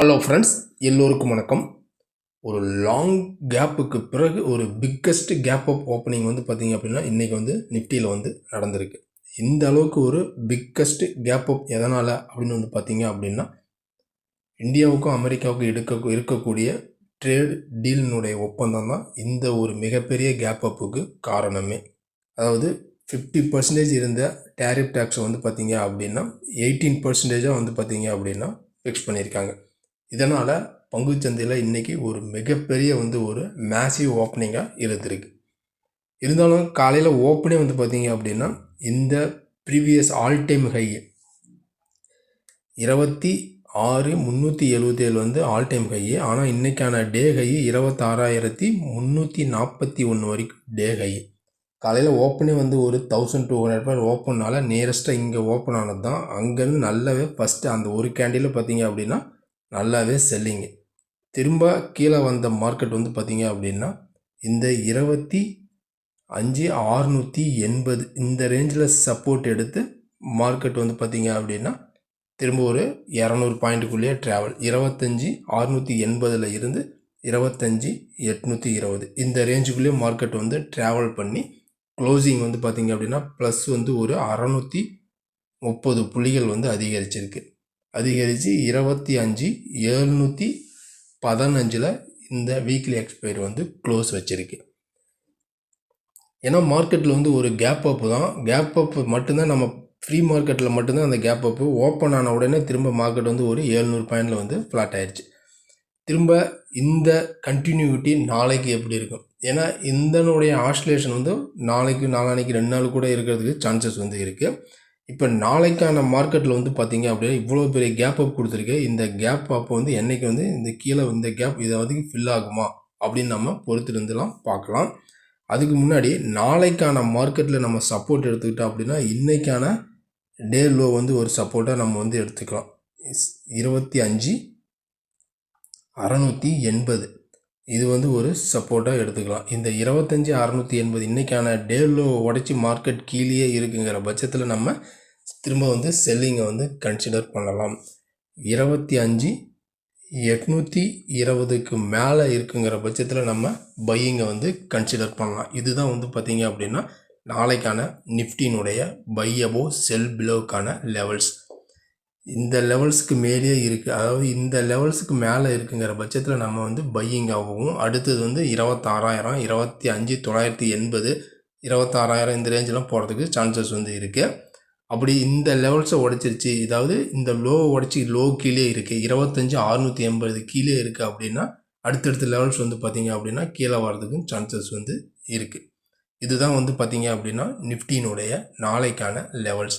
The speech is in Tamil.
ஹலோ ஃப்ரெண்ட்ஸ் எல்லோருக்கும் வணக்கம். ஒரு லாங் கேப்புக்கு பிறகு ஒரு பிக்கஸ்ட் கேப் அப் ஓப்பனிங் வந்து பார்த்தீங்க அப்படின்னா இன்றைக்கி வந்து நிஃப்டியில் வந்து நடந்திருக்கு. இந்த அளவுக்கு ஒரு பிக்கஸ்ட் கேப் அப் எதனால் அப்படின்னு வந்து பார்த்தீங்க அப்படின்னா இந்தியாவுக்கும் அமெரிக்காவுக்கும் எடுக்க இருக்கக்கூடிய ட்ரேட் டீலினுடைய ஒப்பந்தம் தான் இந்த ஒரு மிகப்பெரிய கேப் அப்புக்கு காரணமே. அதாவது ஃபிஃப்டி பர்சன்டேஜ் இருந்த டேரிஃப் டேக்ஸை வந்து பார்த்தீங்க அப்படின்னா எயிட்டீன் பர்சன்டேஜாக வந்து பார்த்தீங்க அப்படின்னா ஃபிக்ஸ் பண்ணியிருக்காங்க. இதனால் பங்குச்சந்தையில் இன்றைக்கி ஒரு மிகப்பெரிய வந்து ஒரு மேசிவ் ஓப்பனிங்காக இருந்திருக்கு. இருந்தாலும் காலையில் ஓப்பனே வந்து பார்த்தீங்க அப்படின்னா இந்த ப்ரீவியஸ் ஆல் டைம் ஹை இருபத்தி ஆறு முந்நூற்றி எழுபத்தி ஏழு வந்து ஆல் டைம் ஹை ஆனால் இன்றைக்கான டே ஹை இருபத்தாறாயிரத்தி முந்நூற்றி நாற்பத்தி ஒன்று வரைக்கும் டே ஹை காலையில் ஓப்பனே வந்து ஒரு தௌசண்ட் டூ ஹண்ட்ரட் பாயிண்ட் ஓப்பனால நியரஸ்ட்டாக இங்கே ஓப்பன் ஆனது தான் அங்கேருந்து நல்லாவே ஃபஸ்ட்டு அந்த ஒரு கேண்டில் பார்த்தீங்க அப்படின்னா நல்லாவே செல்லிங்கு திரும்ப கீழே வந்த மார்க்கெட் வந்து பார்த்திங்க அப்படின்னா இந்த இருபத்தி அஞ்சு ஆறுநூற்றி எண்பது இந்த ரேஞ்சில் சப்போர்ட் எடுத்து மார்க்கெட் வந்து பார்த்திங்க அப்படின்னா திரும்ப ஒரு இரநூறு பாயிண்ட்டுக்குள்ளேயே ட்ராவல் இருபத்தஞ்சி ஆறுநூற்றி எண்பதில் இருந்து இருபத்தஞ்சி எட்நூற்றி இருபது இந்த ரேஞ்சுக்குள்ளேயே மார்க்கெட் வந்து ட்ராவல் பண்ணி க்ளோசிங் வந்து பார்த்திங்க அப்படின்னா ப்ளஸ் வந்து ஒரு அறநூற்றி முப்பது புள்ளிகள் வந்து அதிகரிச்சிருக்கு. அதிகரித்து இருபத்தி அஞ்சு எழுநூற்றி பதினஞ்சில் இந்த வீக்லி எக்ஸ்பைரி வந்து க்ளோஸ் வச்சுருக்கு. ஏன்னா மார்க்கெட்டில் வந்து ஒரு கேப் அப்பு தான். கேப் அப் மட்டும்தான் நம்ம ஃப்ரீ மார்க்கெட்டில் மட்டும்தான் அந்த கேப் அப்பு ஓப்பன் ஆன உடனே திரும்ப மார்க்கெட் வந்து ஒரு ஏழ்நூறு பாயிண்டில் வந்து ஃப்ளாட் ஆயிடுச்சு திரும்ப இந்த கண்டினியூட்டி நாளைக்கு எப்படி இருக்கும்? ஏன்னா இந்தனுடைய ஆஸ்லேஷன் வந்து நாளைக்கு நாளானைக்கு ரெண்டு நாள் கூட இருக்கிறதுக்கு சான்சஸ் வந்து இருக்குது இப்போ நாளைக்கான மார்க்கெட்டில் வந்து பார்த்தீங்க அப்படின்னா இவ்வளோ பெரிய கேப் அப் கொடுத்துருக்கு. இந்த கேப் அப்போ வந்து என்றைக்கு வந்து இந்த கீழே இந்த கேப் இதை வந்து ஃபில் ஆகுமா அப்படின்னு நம்ம பொறுத்திருந்துலாம் பார்க்கலாம். அதுக்கு முன்னாடி நாளைக்கான மார்க்கெட்டில் நம்ம சப்போர்ட் எடுத்துக்கிட்டோம் அப்படின்னா இன்றைக்கான டே லோ வந்து ஒரு சப்போர்ட்டாக நம்ம வந்து எடுத்துக்கலாம். இருபத்தி அஞ்சு அறநூற்றி எண்பது. இது வந்து ஒரு சப்போர்ட்டாக எடுத்துக்கலாம். இந்த இருபத்தஞ்சி அறநூற்றி எண்பது இன்றைக்கான டே லோ உடச்சி மார்க்கெட் கீழேயே இருக்குங்கிற பட்சத்தில் நம்ம திரும்ப வந்து செல்லிங்கை வந்து கன்சிடர் பண்ணலாம். இருபத்தி அஞ்சு எட்நூற்றி இருபதுக்கு மேலே இருக்குங்கிற பட்சத்தில் நம்ம பையிங்கை வந்து கன்சிடர் பண்ணலாம். இதுதான் வந்து பார்த்திங்க அப்படின்னா நாளைக்கான நிஃப்டினுடைய பை அபோ செல் பிலோக்கான லெவல்ஸ் இந்த லெவல்ஸுக்கு மேலேயே இருக்குது அதாவது இந்த லெவல்ஸுக்கு மேலே இருக்குங்கிற பட்சத்தில் நம்ம வந்து பையிங் ஆகவும் அடுத்தது வந்து இருபத்தாறாயிரம் இருபத்தி அஞ்சு தொள்ளாயிரத்தி எண்பது இருபத்தாறாயிரம் இந்த ரேஞ்செலாம் போகிறதுக்கு சான்சஸ் வந்து இருக்குது அப்படி இந்த லெவல்ஸை உடச்சிருச்சு இதாவது இந்த லோ உடச்சி லோ கீழே இருக்குது இருபத்தஞ்சி அறுநூற்றி எண்பது கீழே இருக்குது அப்படின்னா அடுத்தடுத்த லெவல்ஸ் வந்து பார்த்திங்க அப்படின்னா கீழே வர்றதுக்கும் சான்சஸ் வந்து இருக்குது இதுதான் வந்து பார்த்திங்க அப்படின்னா நிஃப்டினுடைய நாளைக்கான லெவல்ஸ்